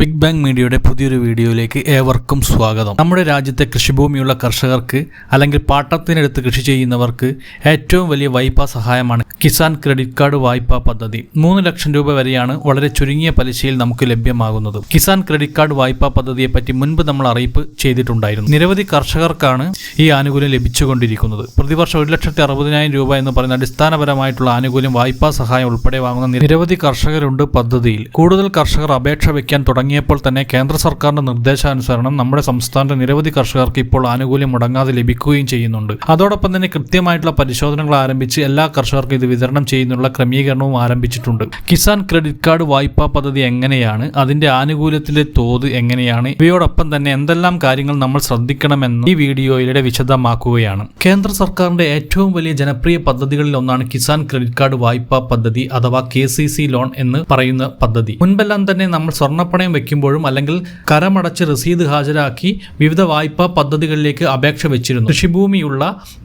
Big bang മീഡിയയുടെ പുതിയൊരു വീഡിയോയിലേക്ക് ഏവർക്കും സ്വാഗതം. നമ്മുടെ രാജ്യത്തെ കൃഷിഭൂമിയുള്ള കർഷകർക്ക് അല്ലെങ്കിൽ പാട്ടത്തിനെടുത്ത് കൃഷി ചെയ്യുന്നവർക്ക് ഏറ്റവും വലിയ വായ്പാ സഹായമാണ് കിസാൻ ക്രെഡിറ്റ് കാർഡ് വായ്പാ പദ്ധതി. മൂന്ന് ലക്ഷം രൂപ വരെയാണ് വളരെ ചുരുങ്ങിയ പലിശയിൽ നമുക്ക് ലഭ്യമാകുന്നത്. കിസാൻ ക്രെഡിറ്റ് കാർഡ് വായ്പാ പദ്ധതിയെ പറ്റി മുൻപ് നമ്മൾ അറിയിപ്പ് ചെയ്തിട്ടുണ്ടായിരുന്നു. നിരവധി കർഷകർക്കാണ് ഈ ആനുകൂല്യം ലഭിച്ചുകൊണ്ടിരിക്കുന്നത്. പ്രതിവർഷം ഒരു ലക്ഷത്തി അറുപതിനായിരം രൂപ എന്ന് പറയുന്ന അടിസ്ഥാനപരമായിട്ടുള്ള ആനുകൂല്യം വായ്പാ സഹായം ഉൾപ്പെടെ വാങ്ങുന്ന നിരവധി കർഷകരുണ്ട് പദ്ധതിയിൽ. കൂടുതൽ കർഷകർ അപേക്ഷ വയ്ക്കാൻ തുടങ്ങിയപ്പോൾ തന്നെ കേന്ദ്ര സർക്കാരിന്റെ നിർദ്ദേശാനുസരണം നമ്മുടെ സംസ്ഥാനത്തെ നിരവധി കർഷകർക്ക് ഇപ്പോൾ ആനുകൂല്യം മുടങ്ങാതെ ലഭിക്കുകയും ചെയ്യുന്നുണ്ട്. അതോടൊപ്പം തന്നെ കൃത്യമായിട്ടുള്ള പരിശോധനകൾ ആരംഭിച്ച് എല്ലാ കർഷകർക്കും ഇത് വിതരണം ചെയ്യുന്നുള്ള ക്രമീകരണവും ആരംഭിച്ചിട്ടുണ്ട്. കിസാൻ ക്രെഡിറ്റ് കാർഡ് വായ്പാ പദ്ധതി എങ്ങനെയാണ്? അതിന്റെ ആനുകൂല്യത്തിലെ തോത് എങ്ങനെയാണ്? ഇവയോടൊപ്പം തന്നെ എന്തെല്ലാം കാര്യങ്ങൾ നമ്മൾ ശ്രദ്ധിക്കണമെന്ന് ഈ വീഡിയോയിലൂടെ വിശദമാക്കുകയാണ്. കേന്ദ്ര സർക്കാരിന്റെ ഏറ്റവും വലിയ ജനപ്രിയ പദ്ധതികളിൽ ഒന്നാണ് കിസാൻ ക്രെഡിറ്റ് കാർഡ് വായ്പാ പദ്ധതി അഥവാ കെ ലോൺ എന്ന് പറയുന്ന പദ്ധതി. മുൻപെല്ലാം തന്നെ നമ്മൾ സ്വർണപ്പണയം വെക്കുമ്പോഴും അല്ലെങ്കിൽ കരമടച്ച് രസീത് ഹാജരാക്കി വിവിധ വായ്പാ പദ്ധതികളിലേക്ക് അപേക്ഷ വെച്ചിരുന്നു. കൃഷിഭൂമിയുള്ള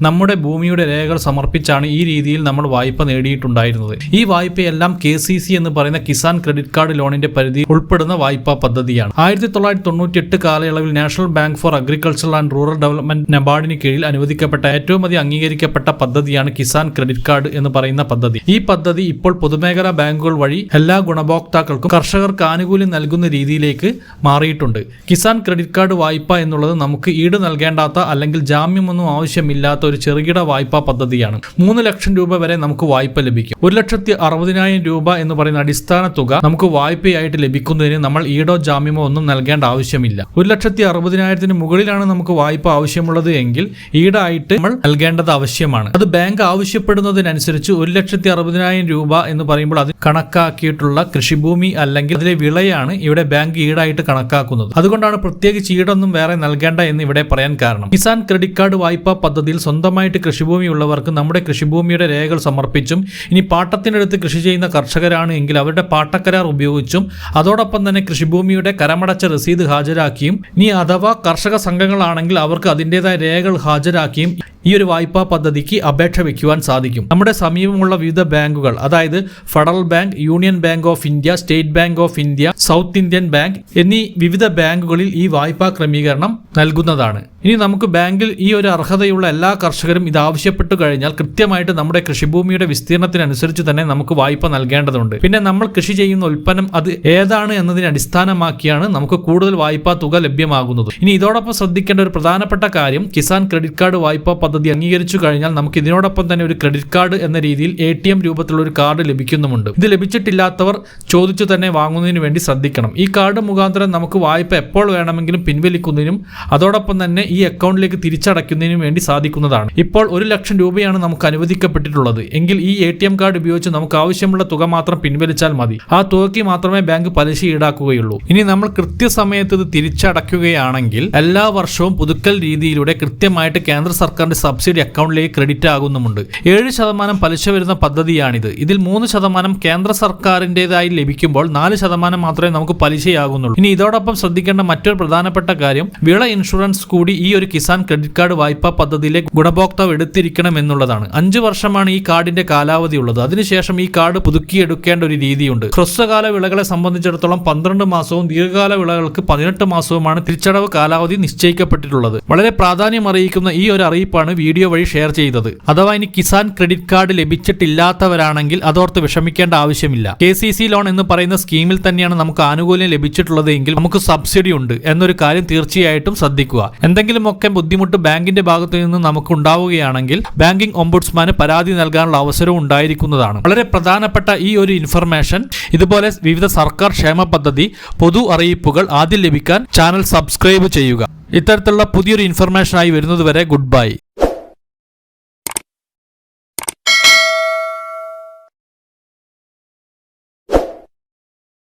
നമ്മുടെ ഭൂമിയുടെ രേഖകൾ സമർപ്പിച്ചാണ് ഈ രീതിയിൽ നമ്മൾ വായ്പ നേടിയിട്ടുണ്ടായിരുന്നത്. ഈ വായ്പയെല്ലാം കെ സി സി എന്ന് പറയുന്ന കിസാൻ ക്രെഡിറ്റ് കാർഡ് ലോണിന്റെ പരിധി ഉൾപ്പെടുന്ന വായ്പാ പദ്ധതിയാണ്. ആയിരത്തി തൊള്ളായിരത്തി തൊണ്ണൂറ്റി എട്ട് കാലയളവിൽ national bank for agriculture and rural development നബാർഡിന് കീഴിൽ അനുവദിക്കപ്പെട്ട ഏറ്റവും അധികം അംഗീകരിക്കപ്പെട്ട പദ്ധതിയാണ് കിസാൻ ക്രെഡിറ്റ് കാർഡ് എന്ന് പറയുന്ന പദ്ധതി. ഈ പദ്ധതി ഇപ്പോൾ പൊതുമേഖലാ ബാങ്കുകൾ വഴി എല്ലാ ഗുണഭോക്താക്കൾക്കും കർഷകർക്ക് ആനുകൂല്യം നൽകുന്ന രീതിയിലേക്ക് മാറിയിട്ടുണ്ട്. കിസാൻ ക്രെഡിറ്റ് കാർഡ് വായ്പ എന്നുള്ളത് നമുക്ക് ഈട് നൽകേണ്ടാത്ത അല്ലെങ്കിൽ ജാമ്യമൊന്നും ആവശ്യമില്ലാത്ത ഒരു ചെറുകിട വായ്പാ പദ്ധതിയാണ്. മൂന്ന് ലക്ഷം രൂപ വരെ നമുക്ക് വായ്പ ലഭിക്കും. ഒരു ലക്ഷത്തി അറുപതിനായിരം രൂപ എന്ന് പറയുന്ന അടിസ്ഥാന തുക നമുക്ക് വായ്പയായിട്ട് ലഭിക്കുന്നതിന് നമ്മൾ ഈടോ ജാമ്യമോ ഒന്നും നൽകേണ്ട ആവശ്യമില്ല. ഒരു ലക്ഷത്തി അറുപതിനായിരത്തിന് മുകളിലാണ് നമുക്ക് വായ്പ ആവശ്യമുള്ളത് എങ്കിൽ ഈടായിട്ട് നമ്മൾ നൽകേണ്ടത് ആവശ്യമാണ്. അത് ബാങ്ക് ആവശ്യപ്പെടുന്നതിനനുസരിച്ച് ഒരു ലക്ഷത്തി അറുപതിനായിരം രൂപ എന്ന് പറയുമ്പോൾ അത് കണക്കാക്കിയിട്ടുള്ള കൃഷിഭൂമി അല്ലെങ്കിൽ അതിലെ വിളയാണ് ഇവിടെ ബാങ്ക് ഈടായിട്ട് കണക്കാക്കുന്നത്. അതുകൊണ്ടാണ് പ്രത്യേകിച്ച് ഈടൊന്നും വേറെ നൽകേണ്ട എന്ന് ഇവിടെ പറയാൻ കാരണം. കിസാൻ ക്രെഡിറ്റ് കാർഡ് വായ്പാ പദ്ധതിയിൽ സ്വന്തമായിട്ട് കൃഷിഭൂമി ഉള്ളവർക്ക് നമ്മുടെ കൃഷിഭൂമിയുടെ രേഖകൾ സമർപ്പിച്ചും ഇനി പാട്ടത്തിനടുത്ത് കൃഷി ചെയ്യുന്ന കർഷകരാണ് എങ്കിൽ അവരുടെ പാട്ടക്കരാർ ഉപയോഗിച്ചും അതോടൊപ്പം തന്നെ കൃഷിഭൂമിയുടെ കരമടച്ച രസീത് ഹാജരാക്കിയും ഇനി അഥവാ കർഷക സംഘങ്ങളാണെങ്കിൽ അവർക്ക് അതിന്റെതായ രേഖകൾ ഹാജരാക്കിയും ഈ ഒരു വായ്പാ പദ്ധതിക്ക് അപേക്ഷ വയ്ക്കുവാൻ സാധിക്കും. നമ്മുടെ സമീപമുള്ള വിവിധ ബാങ്കുകൾ അതായത് federal bank union bank of India state bank of India south Indian bank എന്നീ വിവിധ ബാങ്കുകളിൽ ഈ വായ്പാ ക്രമീകരണം നൽകുന്നതാണ്. ഇനി നമുക്ക് ബാങ്കിൽ ഈ ഒരു അർഹതയുള്ള എല്ലാ കർഷകരും ഇത് ആവശ്യപ്പെട്ടു കഴിഞ്ഞാൽ കൃത്യമായിട്ട് നമ്മുടെ കൃഷിഭൂമിയുടെ വിസ്തീർണത്തിനനുസരിച്ച് തന്നെ നമുക്ക് വായ്പ നൽകേണ്ടതുണ്ട്. പിന്നെ നമ്മൾ കൃഷി ചെയ്യുന്ന ഉൽപ്പന്നം അത് ഏതാണ് എന്നതിനെ അടിസ്ഥാനമാക്കിയാണ് നമുക്ക് കൂടുതൽ വായ്പാ തുക ലഭ്യമാകുന്നത്. ഇനി ഇതോടൊപ്പം ശ്രദ്ധിക്കേണ്ട ഒരു പ്രധാനപ്പെട്ട കാര്യം കിസാൻ ക്രെഡിറ്റ് കാർഡ് വായ്പാ പദ്ധതി അംഗീകരിച്ചു കഴിഞ്ഞാൽ നമുക്ക് ഇതിനോടൊപ്പം തന്നെ ഒരു ക്രെഡിറ്റ് കാർഡ് എന്ന രീതിയിൽ എ ടി എം രൂപത്തിലുള്ള ഒരു കാർഡ് ലഭിക്കുന്നുമുണ്ട്. ഇത് ലഭിച്ചിട്ടില്ലാത്തവർ ചോദിച്ചു തന്നെ വാങ്ങുന്നതിന് വേണ്ടി ശ്രദ്ധിക്കണം. ഈ കാർഡ് മുഖാന്തരം നമുക്ക് വായ്പ എപ്പോൾ വേണമെങ്കിലും പിൻവലിക്കുന്നതിനും അതോടൊപ്പം തന്നെ ഈ അക്കൗണ്ടിലേക്ക് തിരിച്ചടയ്ക്കുന്നതിനും വേണ്ടി സാധിക്കുന്നതാണ്. ഇപ്പോൾ ഒരു ലക്ഷം രൂപയാണ് നമുക്ക് അനുവദിക്കപ്പെട്ടിട്ടുള്ളത്. എങ്കിൽ ഈ എ ടി എം കാർഡ് ഉപയോഗിച്ച് നമുക്ക് ആവശ്യമുള്ള തുക മാത്രം പിൻവലിച്ചാൽ മതി. ആ തുകയ്ക്ക് മാത്രമേ ബാങ്ക് പലിശ ഈടാക്കുകയുള്ളൂ. ഇനി നമ്മൾ കൃത്യസമയത്ത് ഇത് തിരിച്ചടയ്ക്കുകയാണെങ്കിൽ എല്ലാ വർഷവും പുതുക്കൽ രീതിയിലൂടെ കൃത്യമായിട്ട് കേന്ദ്ര സർക്കാരിന്റെ സബ്സിഡി അക്കൗണ്ടിലേക്ക് ക്രെഡിറ്റ് ആകുന്നുമുണ്ട്. ഏഴ് ശതമാനം പലിശ വരുന്ന പദ്ധതിയാണിത്. ഇതിൽ മൂന്ന് ശതമാനം കേന്ദ്ര സർക്കാരിന്റെതായി ലഭിക്കുമ്പോൾ നാല് ശതമാനം മാത്രമേ നമുക്ക് പലിശയാകുന്നുള്ളൂ. ഇനി ഇതോടൊപ്പം ശ്രദ്ധിക്കേണ്ട മറ്റൊരു പ്രധാനപ്പെട്ട കാര്യം വിള ഇൻഷുറൻസ് കൂടി ഈ ഒരു കിസാൻ ക്രെഡിറ്റ് കാർഡ് വായ്പാ പദ്ധതിയിലെ ഗുണഭോക്താവ് എടുത്തിരിക്കണം എന്നുള്ളതാണ്. അഞ്ചു വർഷമാണ് ഈ കാർഡിന്റെ കാലാവധി ഉള്ളത്. അതിനുശേഷം ഈ കാർഡ് പുതുക്കിയെടുക്കേണ്ട ഒരു രീതിയുണ്ട്. ഹ്രസ്വകാല വിളകളെ സംബന്ധിച്ചിടത്തോളം പന്ത്രണ്ട് മാസവും ദീർഘകാല വിളകൾക്ക് പതിനെട്ട് മാസവുമാണ് തിരിച്ചടവ് കാലാവധി നിശ്ചയിക്കപ്പെട്ടിട്ടുള്ളത്. വളരെ പ്രാധാന്യം അറിയിക്കുന്ന ഈ ഒരു അറിയിപ്പാണ് വീഡിയോ വഴി ഷെയർ ചെയ്തത്. അഥവാ ഇനി കിസാൻ ക്രെഡിറ്റ് കാർഡ് ലഭിച്ചിട്ടില്ലാത്തവരാണെങ്കിൽ അതോർത്ത് വിഷമിക്കേണ്ട ആവശ്യമില്ല. കെ സി സി ലോൺ എന്ന് പറയുന്ന സ്കീമിൽ തന്നെയാണ് നമുക്ക് ആനുകൂല്യം ലഭിച്ചിട്ടുള്ളത് എങ്കിൽ നമുക്ക് സബ്സിഡി ഉണ്ട് എന്നൊരു കാര്യം തീർച്ചയായിട്ടും ശ്രദ്ധിക്കുക. എന്തെങ്കിലുമൊക്കെ ബുദ്ധിമുട്ട് ബാങ്കിന്റെ ഭാഗത്തു നിന്ന് നമുക്ക് ഉണ്ടാവുകയാണെങ്കിൽ ബാങ്കിംഗ് ഒംബുഡ്സ്മാന് പരാതി നൽകാനുള്ള അവസരവും ഉണ്ടായിരിക്കുന്നതാണ്. വളരെ പ്രധാനപ്പെട്ട ഈ ഒരു ഇൻഫർമേഷൻ ഇതുപോലെ വിവിധ സർക്കാർ ക്ഷേമ പദ്ധതി പൊതു അറിയിപ്പുകൾ ആദ്യം ലഭിക്കാൻ ചാനൽ സബ്സ്ക്രൈബ് ചെയ്യുക. ഇത്തരത്തിലുള്ള പുതിയൊരു ഇൻഫർമേഷനായി വരുന്നതുവരെ ഗുഡ് ബൈ.